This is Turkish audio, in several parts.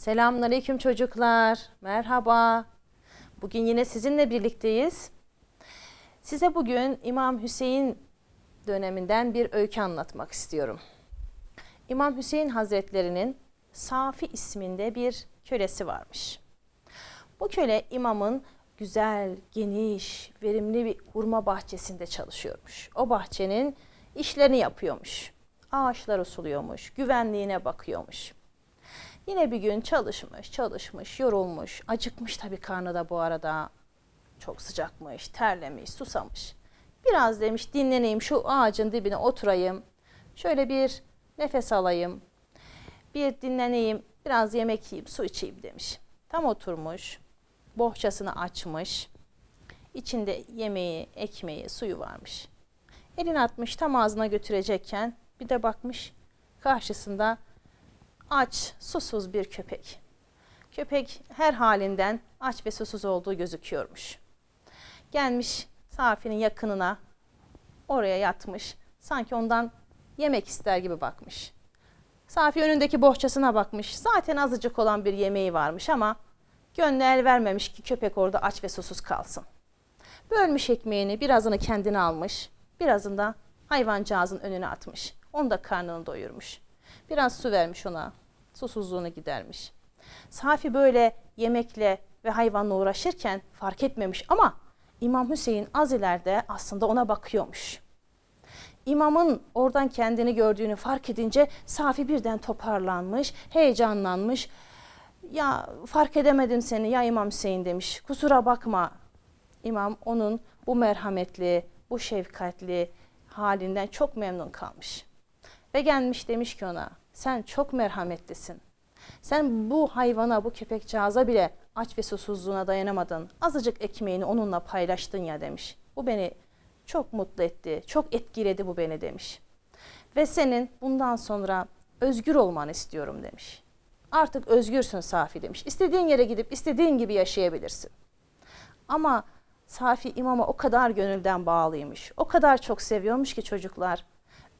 Selamünaleyküm çocuklar. Merhaba. Bugün yine sizinle birlikteyiz. Size bugün İmam Hüseyin döneminden bir öykü anlatmak istiyorum. İmam Hüseyin Hazretlerinin Safi isminde bir kölesi varmış. Bu köle imamın güzel, geniş, verimli bir hurma bahçesinde çalışıyormuş. O bahçenin işlerini yapıyormuş. Ağaçları suluyormuş, güvenliğine bakıyormuş. Yine bir gün çalışmış, çalışmış, yorulmuş, acıkmış tabii karnı da bu arada. Çok sıcakmış, terlemiş, susamış. Biraz demiş dinleneyim şu ağacın dibine oturayım. Şöyle bir nefes alayım. Bir dinleneyim, biraz yemek yiyeyim, su içeyim demiş. Tam oturmuş, bohçasını açmış. İçinde yemeği, ekmeği, suyu varmış. Elini atmış tam ağzına götürecekken bir de bakmış karşısında aç, susuz bir köpek. Köpek her halinden aç ve susuz olduğu gözüküyormuş. Gelmiş Safi'nin yakınına, oraya yatmış. Sanki ondan yemek ister gibi bakmış. Safi önündeki bohçasına bakmış. Zaten azıcık olan bir yemeği varmış ama gönlü el vermemiş ki köpek orada aç ve susuz kalsın. Bölmüş ekmeğini, birazını kendine almış, birazını da hayvancağızın önüne atmış. Onu da karnını doyurmuş. Biraz su vermiş ona, susuzluğunu gidermiş. Safi böyle yemekle ve hayvanla uğraşırken fark etmemiş ama İmam Hüseyin az ileride aslında ona bakıyormuş. İmamın oradan kendini gördüğünü fark edince Safi birden toparlanmış, heyecanlanmış. Ya fark edemedim seni ya İmam Hüseyin demiş. Kusura bakma. İmam onun bu merhametli, bu şefkatli halinden çok memnun kalmış. Ve gelmiş demiş ki ona sen çok merhametlisin. Sen bu hayvana, bu köpekcağıza bile aç ve susuzluğuna dayanamadın. Azıcık ekmeğini onunla paylaştın ya demiş. Bu beni çok mutlu etti, çok etkiledi bu beni demiş. Ve senin bundan sonra özgür olmanı istiyorum demiş. Artık özgürsün Safi demiş. İstediğin yere gidip istediğin gibi yaşayabilirsin. Ama Safi imama o kadar gönülden bağlıymış. O kadar çok seviyormuş ki çocuklar.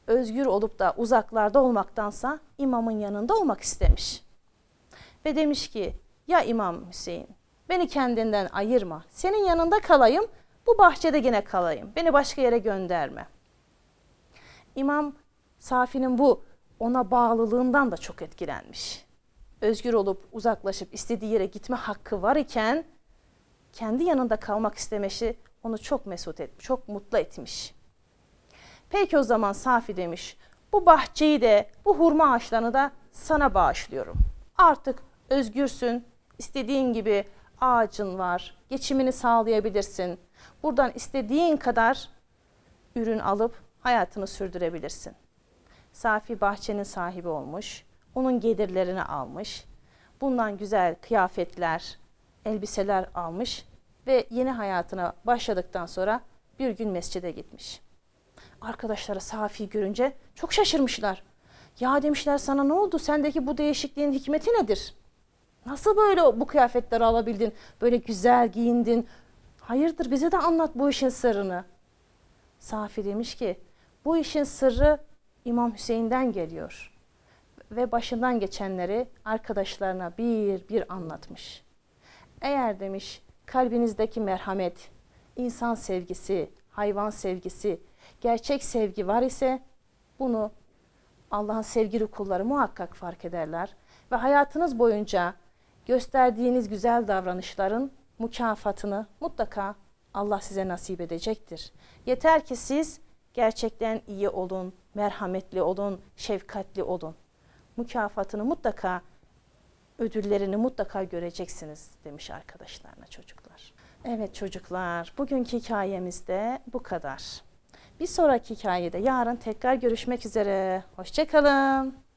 Özgür olup da uzaklarda olmaktansa imamın yanında olmak istemiş. Ve demiş ki ya İmam Hüseyin beni kendinden ayırma. Senin yanında kalayım bu bahçede yine kalayım. Beni başka yere gönderme. İmam Safi'nin bu ona bağlılığından da çok etkilenmiş. Özgür olup uzaklaşıp istediği yere gitme hakkı var iken kendi yanında kalmak istemesi onu çok mesut etmiş, çok mutlu etmiş. Peki o zaman Safi demiş, bu bahçeyi de, bu hurma ağaçlarını da sana bağışlıyorum. Artık özgürsün, istediğin gibi ağacın var, geçimini sağlayabilirsin. Buradan istediğin kadar ürün alıp hayatını sürdürebilirsin. Safi bahçenin sahibi olmuş, onun gelirlerini almış. Bundan güzel kıyafetler, elbiseler almış ve yeni hayatına başladıktan sonra bir gün mescide gitmiş. Arkadaşları Safi görünce çok şaşırmışlar. Ya demişler sana ne oldu? Sendeki bu değişikliğin hikmeti nedir? Nasıl böyle bu kıyafetleri alabildin? Böyle güzel giyindin. Hayırdır bize de anlat bu işin sırrını. Safi demiş ki bu işin sırrı İmam Hüseyin'den geliyor. Ve başından geçenleri arkadaşlarına bir bir anlatmış. Eğer demiş kalbinizdeki merhamet, insan sevgisi, hayvan sevgisi, gerçek sevgi var ise bunu Allah'ın sevgili kulları muhakkak fark ederler. Ve hayatınız boyunca gösterdiğiniz güzel davranışların mükafatını mutlaka Allah size nasip edecektir. Yeter ki siz gerçekten iyi olun, merhametli olun, şefkatli olun. Mükafatını mutlaka, ödüllerini mutlaka göreceksiniz demiş arkadaşlarına çocuklar. Evet çocuklar, bugünkü hikayemiz de bu kadar. Bir sonraki hikayede yarın tekrar görüşmek üzere. Hoşçakalın.